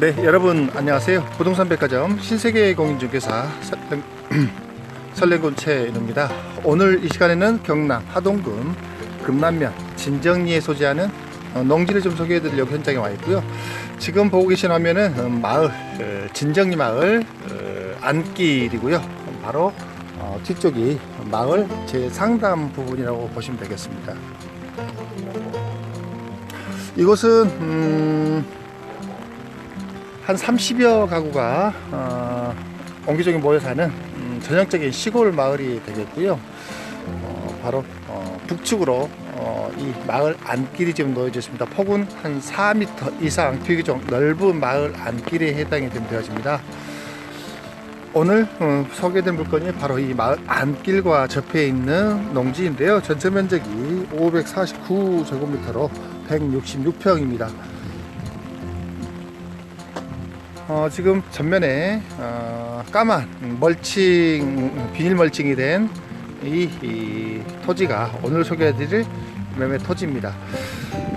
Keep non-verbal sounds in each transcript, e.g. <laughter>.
네, 여러분 안녕하세요. 부동산 백화점 신세계 공인중개사 최인우입니다. <clears throat> 오늘 이 시간에는 경남 하동군 금남면 진정리에 소재하는 어, 농지를 좀 소개해 드리려고 현장에 와 있고요. 지금 보고 계신 화면은 어, 마을 어, 진정리 마을 어, 안길이고요. 바로 어, 뒤쪽이 마을 제 상담 부분이라고 보시면 되겠습니다. 이곳은 음, 한 30여 가구가 어, 옹기종기 모여 사는 음, 전형적인 시골 마을이 되겠고요. 어, 바로 어, 북측으로 어, 이 마을 안길이 지금 놓여져 있습니다. 폭은 한 4m 이상 비교적 넓은 마을 안길에 해당이 되- 되어집니다. 오늘 어, 소개된 물건이 바로 이 마을 안길과 접해 있는 농지인데요. 전체 면적이 549제곱미터로 166평입니다. 어, 지금 전면에 어, 까만 멀칭 비닐 멀칭이 된이 토지가 오늘 소개해드릴 매매 토지입니다.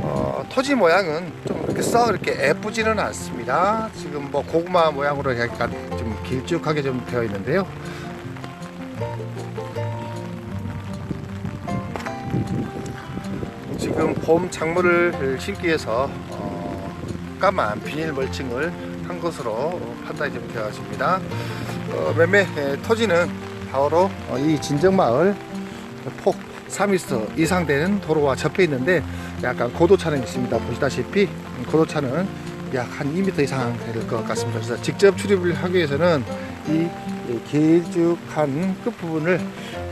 어, 토지 모양은 좀 이렇게 썩 이렇게 예쁘지는 않습니다. 지금 뭐 고구마 모양으로 약간 좀 길쭉하게 좀 되어 있는데요. 지금 봄 작물을 심기 위해서 어, 까만 비닐 멀칭을 한 것으로 판단이 좀 되어집니다. 어, 매매 에, 토지는 바로 어, 이 진정마을 폭 3m 이상 되는 도로와 접해 있는데 약간 고도차는 있습니다. 보시다시피 고도차는 약 한 2m 이상 될 것 같습니다. 그래서 직접 출입을 하기 위해서는 이 길쭉한 끝부분을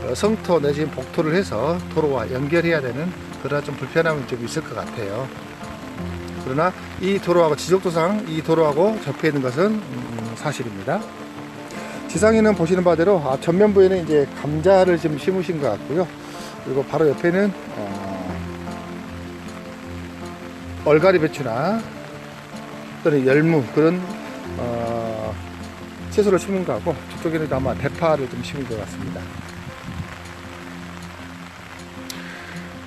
어, 성토 내지 복토를 해서 도로와 연결해야 되는 그러한 좀 불편함이 좀 있을 것 같아요. 그러나 이 도로하고 지적도상 이 도로하고 접해 있는 것은 음, 사실입니다. 지상에는 보시는 바대로 아, 전면부에는 이제 감자를 좀 심으신 것 같고요. 그리고 바로 옆에는 어, 얼갈이 배추나 또는 열무 그런 어, 채소를 심은 것 같고 저쪽에는 아마 대파를 좀 심은 것 같습니다.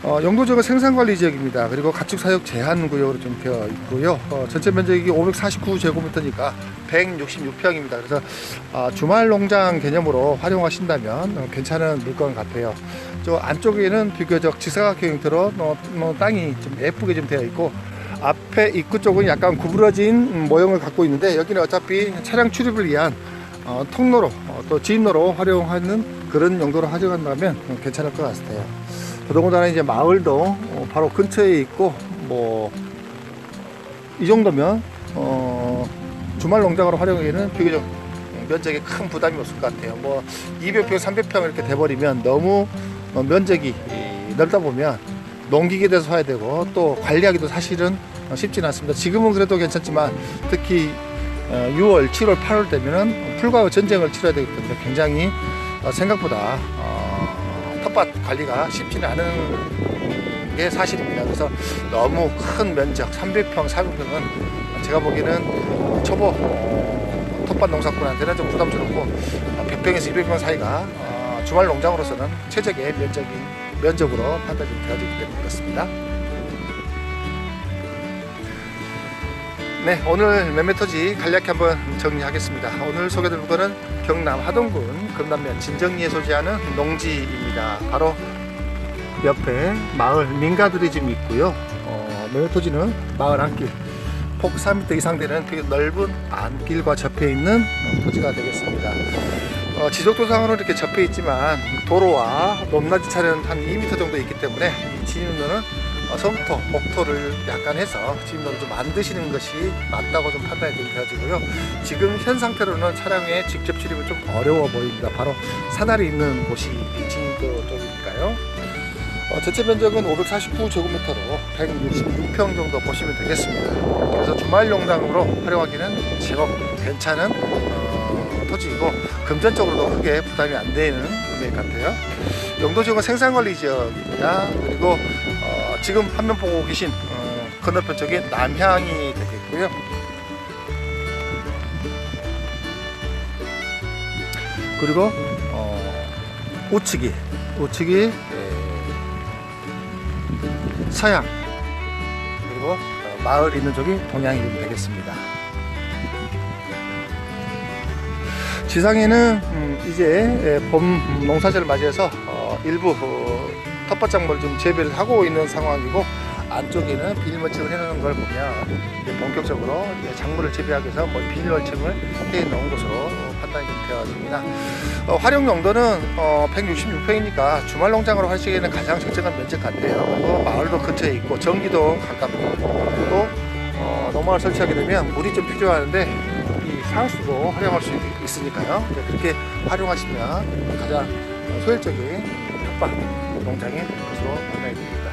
어, 용도지역은 생산관리 지역입니다. 그리고 가축 사육 제한 구역으로 좀 되어 있고요. 어, 전체 면적이 549제곱미터니까 166평입니다. 그래서 아, 주말 농장 개념으로 활용하신다면 어, 괜찮은 물건 같아요. 저 안쪽에는 비교적 지사각형 형태로 어, 어, 땅이 좀 예쁘게 좀 되어 있고 앞에 입구 쪽은 약간 구부러진 음, 모형을 갖고 있는데 여기는 어차피 차량 출입을 위한 어, 통로로 어, 또 진로로 활용하는 그런 용도로 어, 괜찮을 것 같아요. 더더군다나 이제 마을도 어, 바로 근처에 있고 뭐 이 정도면 어, 주말 농장으로 활용하기에는 비교적 면적에 큰 부담이 없을 것 같아요. 뭐 200평, 300평 이렇게 돼버리면 너무 어, 면적이 이, 넓다 보면 농기계 대서 해야 되고 또 관리하기도 사실은 어, 쉽지는 않습니다. 지금은 그래도 괜찮지만 특히 어, 6월, 7월, 8월 되면은 풀과 전쟁을 치러야 되기 때문에 굉장히 어, 생각보다 어, 텃밭 관리가 쉽지는 않은 게 사실입니다. 그래서 너무 큰 면적 300평, 400평은 제가 보기에는 초보 어, 텃밭 농사꾼한테는 좀 부담스럽고 어, 100평에서 200평 사이가 어, 주말 농장으로서는 최적의 면적인 면적으로 판단이 되어지기 때문에 그렇습니다. 네, 오늘 매매토지 간략히 한번 정리하겠습니다. 오늘 소개드릴 물건은 경남 하동군 금남면 진정리에 소재하는 농지입니다. 바로 옆에 마을 민가들이 지금 있고요. 어, 매매토지는 마을 안길 폭 3m 이상 되는 되게 넓은 안길과 접해 있는 어, 토지가 되겠습니다. 어, 지적도상으로 이렇게 접해 있지만 도로와 높낮이 차는 한 2m 정도 있기 때문에 이 진입로는 어, 성토, 목토를 약간 해서 진입로를 좀 만드시는 것이 맞다고 좀 판단이 좀 되어지고요. 지금 현 상태로는 차량에 직접 출입은 좀 어려워 보입니다. 바로 사다리 있는 곳이 이 진입로 쪽이니까요. 어, 전체 면적은 549제곱미터로 166평 정도 보시면 되겠습니다. 그래서 주말 농장으로 활용하기는 제법 괜찮은 어, 토지이고 금전적으로도 크게 부담이 안 되는 금액 같아요. 용도 지역은 생산관리 지역입니다. 그리고 어, 지금 화면 보고 계신 어, 건너편 쪽에 남향이 되겠고요. 그리고 어, 우측이 우측이 에, 서양 그리고 어, 마을 있는 쪽이 동양이 되겠습니다. 지상에는 음, 이제 예, 봄 농사절을 맞이해서 어, 일부 어, 텃밭작물을 좀 재배를 하고 있는 상황이고 안쪽에는 비닐멀칭을 해놓은 걸 보면 본격적으로 작물을 재배하기 위해서 뭐 비닐멀칭을 해놓은 것으로 어, 판단이 좀 되어집니다. 어, 활용 용도는 어, 166평이니까 주말 농장으로 하시기에는 가장 적정한 면적 같아요. 그리고 마을도 근처에 있고 전기도 가깝고 또 어, 농막을 설치하게 되면 물이 좀 필요하는데 이 상수도 활용할 수 있- 있으니까요. 그렇게 활용하시면 가장 소율적인 텃밭 농장의 것으로 판단이 됩니다.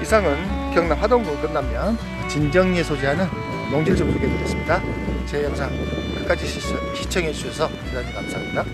이상은 경남 화동군 끝나면 진정리에 소재하는 농지를 좀 소개해드렸습니다. 제 영상 끝까지 시청해 주셔서 대단히 감사합니다.